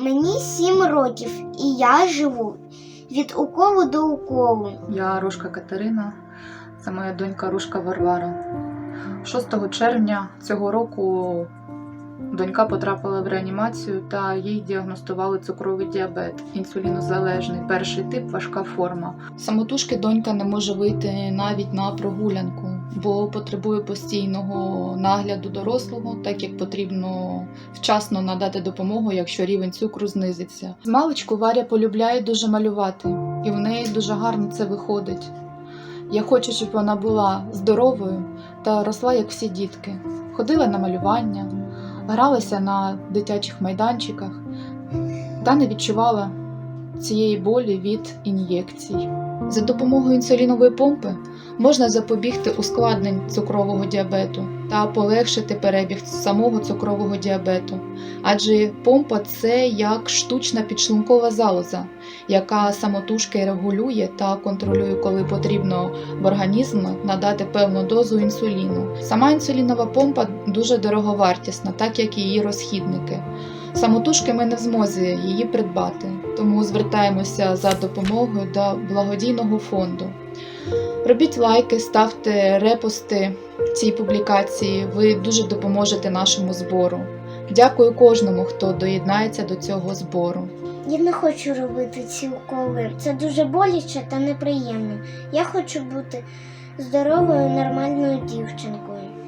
Мені сім років, і я живу від уколу до уколу. Я Рушка Катерина, це моя донька Рушка Варвара. 6 червня цього року донька потрапила в реанімацію та їй діагностували цукровий діабет, інсулінозалежний, перший тип, важка форма. Самотужки донька не може вийти навіть на прогулянку, бо потребує постійного нагляду дорослого, так як потрібно вчасно надати допомогу, якщо рівень цукру знизиться. З маличку Варя полюбляє дуже малювати, і в неї дуже гарно це виходить. Я хочу, щоб вона була здоровою та росла, як всі дітки. Ходила на малювання, гралася на дитячих майданчиках та не відчувала цієї болі від ін'єкцій. За допомогою інсулінової помпи можна запобігти ускладнень цукрового діабету та полегшити перебіг самого цукрового діабету, адже помпа це як штучна підшлункова залоза, яка самотужки регулює та контролює, коли потрібно в організм надати певну дозу інсуліну. Сама інсулінова помпа дуже дороговартісна, так як і її розхідники. Самотужки ми не в змозі її придбати, тому звертаємося за допомогою до благодійного фонду. Робіть лайки, ставте репости цій публікації. Ви дуже допоможете нашому збору. Дякую кожному, хто доєднається до цього збору. Я не хочу робити ці. Це дуже боляче та неприємно. Я хочу бути здоровою, нормальною дівчинкою.